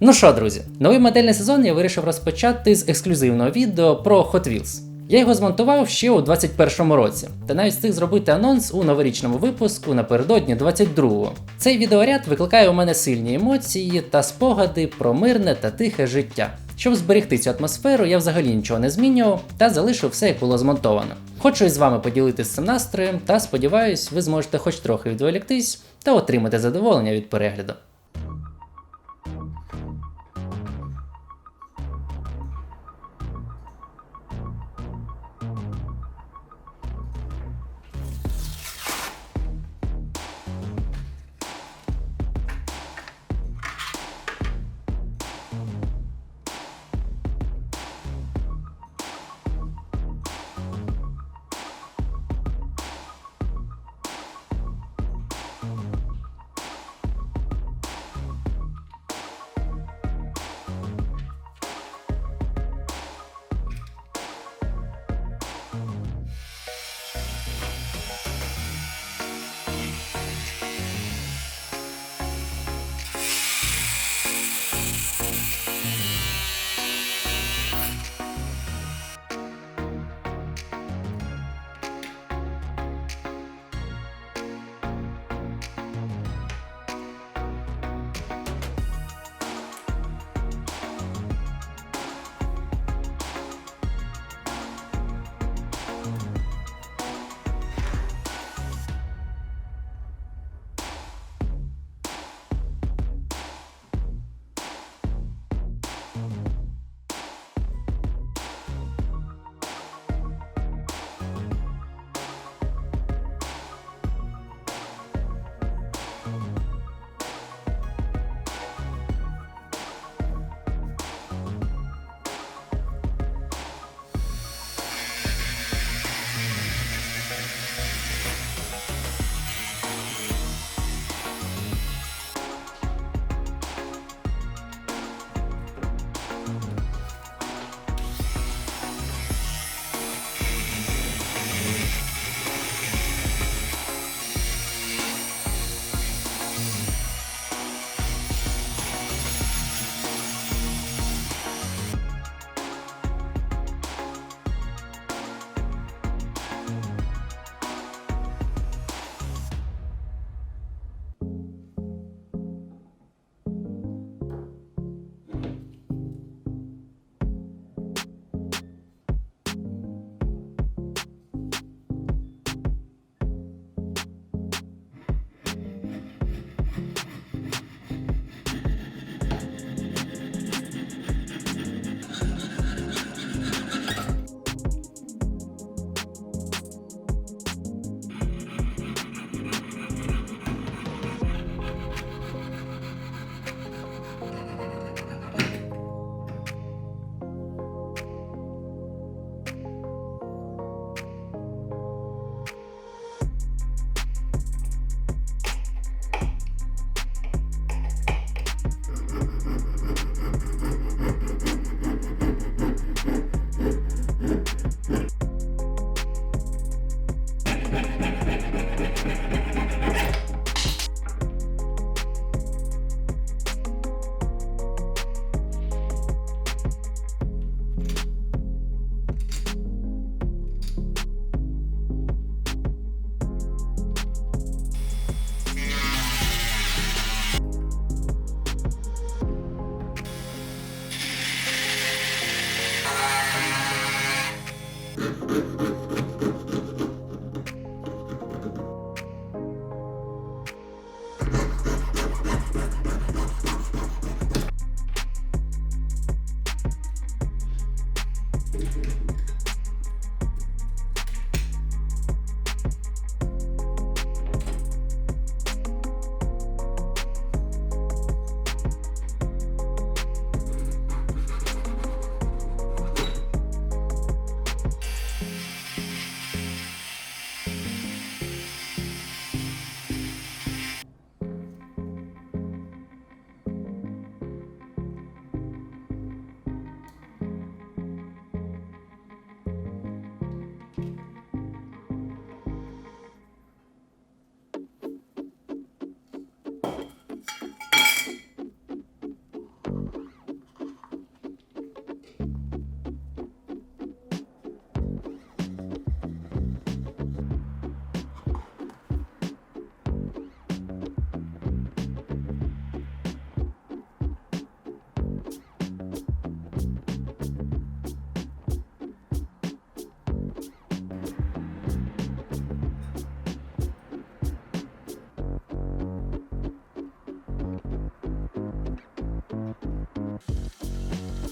Ну що, друзі, новий модельний сезон я вирішив розпочати з ексклюзивного відео про Hot Wheels. Я його змонтував ще у 21-му році, та навіть встиг зробити анонс у новорічному випуску напередодні 22-го. Цей відеоряд викликає у мене сильні емоції та спогади про мирне та тихе життя. Щоб зберегти цю атмосферу, я взагалі нічого не змінював та залишив все, як було змонтовано. Хочу із вами поділитися цим настроєм та сподіваюсь, ви зможете хоч трохи відволіктись та отримати задоволення від перегляду. うん。